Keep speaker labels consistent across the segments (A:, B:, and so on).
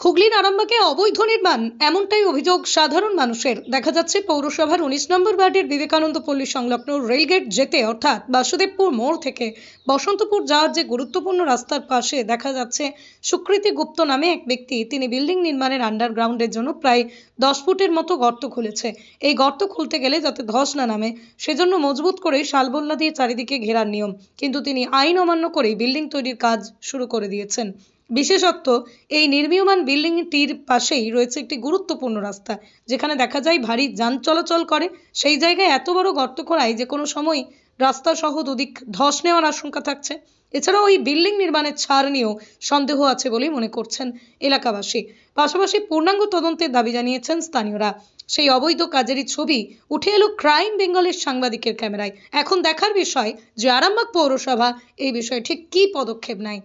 A: হুগলির আরামবাগে অবৈধ নির্মাণ, এমনটাই অভিযোগ সাধারণ মানুষের। দেখা যাচ্ছে পৌরসভার উনিশ নম্বর ওয়ার্ডের বিবেকানন্দ পল্লী সংলগ্ন রেলগেট যেতে, অর্থাৎ বাসুদেবপুর মোড় থেকে বসন্তপুর যাওয়ার যে গুরুত্বপূর্ণ রাস্তার পাশে দেখা যাচ্ছে সুকৃতি গুপ্ত নামে এক ব্যক্তি। তিনি বিল্ডিং নির্মাণের আন্ডারগ্রাউন্ডের জন্য প্রায় দশ ফুটের মতো গর্ত খুলেছে। এই গর্ত খুলতে গেলে যাতে ধস না নামে, সেজন্য মজবুত করে শালবল্লা দিয়ে চারিদিকে ঘেরার নিয়ম। কিন্তু তিনি আইন অমান্য করেই বিল্ডিং তৈরির কাজ শুরু করে দিয়েছেন। বিশেষত্ব, এই নির্মীয়মান বিল্ডিংটির পাশেই রয়েছে একটি গুরুত্বপূর্ণ রাস্তা, যেখানে দেখা যায় ভারী যান চলাচল করে। সেই জায়গায় এত বড় গর্ত করায় যে কোনো সময় রাস্তা সহ দুদিক ধস নেওয়ার আশঙ্কা থাকছে। এছাড়াও ওই বিল্ডিং নির্মাণের ছাড় নিয়েও সন্দেহ আছে বলেই মনে করছেন এলাকাবাসী। পাশাপাশি পূর্ণাঙ্গ তদন্তের দাবি জানিয়েছেন স্থানীয়রা। সেই অবৈধ কাজেরই ছবি উঠে এলো ক্রাইম বেঙ্গলের সাংবাদিকের ক্যামেরায়। এখন দেখার বিষয় যে আরামবাগ পৌরসভা, এই বিষয়ে ঠিক কী পদক্ষেপ নেয়?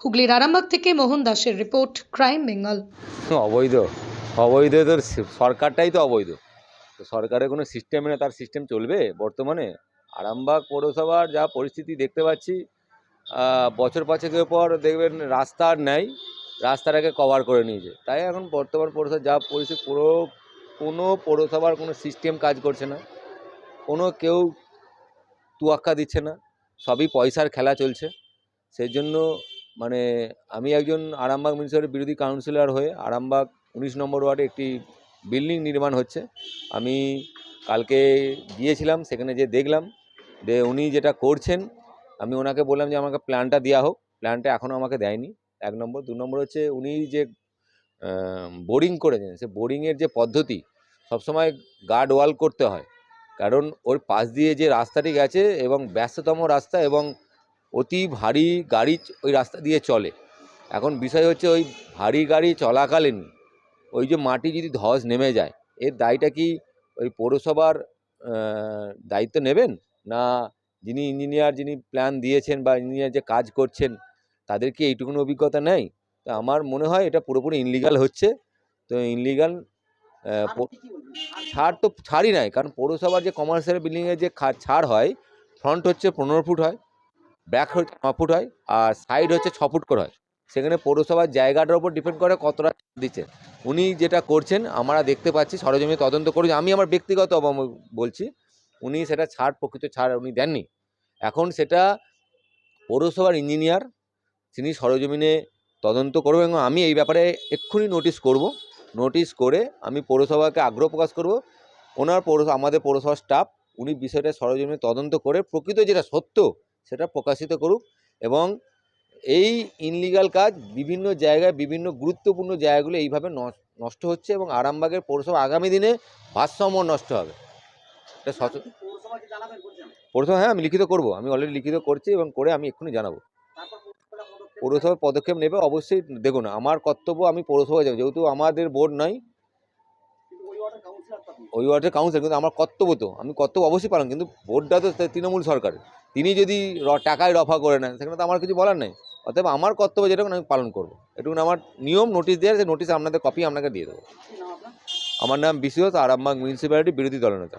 A: হুগলির আরামবাগ থেকে মোহন দাসের রিপোর্ট ক্রাইম বেঙ্গল।
B: অবৈধ। অবৈধ তো সরকারটাই তো অবৈধ। তো সরকারের কোনো সিস্টেম নেই তার সিস্টেম চলবে? বর্তমানে আরামবাগ পৌরসভার যা পরিস্থিতি দেখতে পাচ্ছি বছর পাঁচেকের পর দেখবেন রাস্তা আর নেই। রাস্তাটাকে কভার করে নিয়েছে। তাই এখন বর্তমান পৌরসভা যা পরিস্থিতি, পুরো, কোনো পৌরসভার কোনো সিস্টেম কাজ করছে না। কোনো কেউ তুয়াক্কা দিচ্ছে না। সবই পয়সার খেলা চলছে। সেই জন্য মানে আমি একজন আরামবাগ মিউনিসিপ্যালিটির বিরোধী কাউন্সিলর হয়ে আরামবাগ উনিশ নম্বর ওয়ার্ডে একটি বিল্ডিং নির্মাণ হচ্ছে। আমি কালকে গিয়েছিলাম, সেখানে যে দেখলাম যে উনি যেটা করছেন, আমি ওনাকে বললাম যে আমাকে প্ল্যানটা দেওয়া হোক। প্ল্যানটা এখনও আমাকে দেয়নি। এক নম্বর। দু নম্বর হচ্ছে উনি যে বোরিং করেছেন, সে বোরিংয়ের যে পদ্ধতি সবসময় গার্ড ওয়াল করতে হয়। কারণ ওর পাশ দিয়ে যে রাস্তাটি গেছে এবং ব্যস্ততম রাস্তা এবং অতি ভারী গাড়ি ওই রাস্তা দিয়ে চলে। এখন বিষয় হচ্ছে ওই ভারী গাড়ি চলাকালীন ওই যে মাটি যদি ধস নেমে যায় এর দায়টা কি ওই পৌরসভার দায়িত্ব নেবেন? না যিনি ইঞ্জিনিয়ার যিনি প্ল্যান দিয়েছেন বা ইঞ্জিনিয়ার যে কাজ করছেন তাদের কি এইটুকুন অভিজ্ঞতা নেই? তো আমার মনে হয় এটা পুরোপুরি ইনলিগাল হচ্ছে। তো ইনলিগাল ছাড় তো ছাড়ই নাই কারণ পৌরসভার যে কমার্শিয়াল বিল্ডিংয়ের যে ছাড় হয় ফ্রন্ট হচ্ছে পনেরো ফুট হয়। ব্যাক হচ্ছে ন ফুট হয়, আর সাইড হচ্ছে ছ ফুট করে হয়। সেখানে পৌরসভার জায়গাটার উপর ডিপেন্ড করে কতটা দিচ্ছে। উনি যেটা করছেন, আমরা দেখতে পাচ্ছি, সরজমিনে তদন্ত করেছি। আমি আমার ব্যক্তিগত বলছি, উনি সেটা ছাড়, প্রকৃত ছাড় উনি দেননি। এখন সেটা পৌরসভার ইঞ্জিনিয়ার তিনি সরজমিনে তদন্ত করবেন এবং আমি এই ব্যাপারে এক্ষুনি নোটিশ করব। নোটিশ করে আমি পৌরসভাকে আগ্রহ প্রকাশ করব। ওনার পৌর আমাদের পৌরসভার স্টাফ উনি বিষয়টা সরজমিনে তদন্ত করে প্রকৃত যেটা সত্য সেটা প্রকাশিত করুক এবং এই ইনলিগাল কাজ বিভিন্ন জায়গায় বিভিন্ন গুরুত্বপূর্ণ জায়গাগুলো এইভাবে নষ- নষ্ট হচ্ছে এবং আরামবাগের পৌরসভা আগামী দিনে ভারসাম্য নষ্ট হবে। এটা সচ- পৌরসভা হ্যাঁ আমি লিখিত করব। আমি অলরেডি লিখিত করছি এবং করে আমি এক্ষুনি জানাব। পৌরসভা পদক্ষেপ নেবে অবশ্যই দেখুন আমার কর্তব্য আমি পৌরসভায় যাব যেহেতু আমাদের বোর্ড নয় ওই ওয়ার্ডের কাউন্সিলর কিন্তু আমার কর্তব্য তো আমি কর্তব্য অবশ্যই পালন কিন্তু ভোটটা তো তৃণমূল সরকার তিনি যদি টাকায় রফা করে নেন সেখানে তো আমার কিছু বলার নেই। অতএব আমার কর্তব্য যেটা আমি পালন করব। এটুকু আমার নিয়ম নোটিশ দেওয়ার সেই নোটিশ আপনাদের কপি আপনাকে দিয়ে দেবো। আমার নাম বিশ্বস আরামবাগ মিউনিসিপ্যালিটি বিরোধী দলনেতা।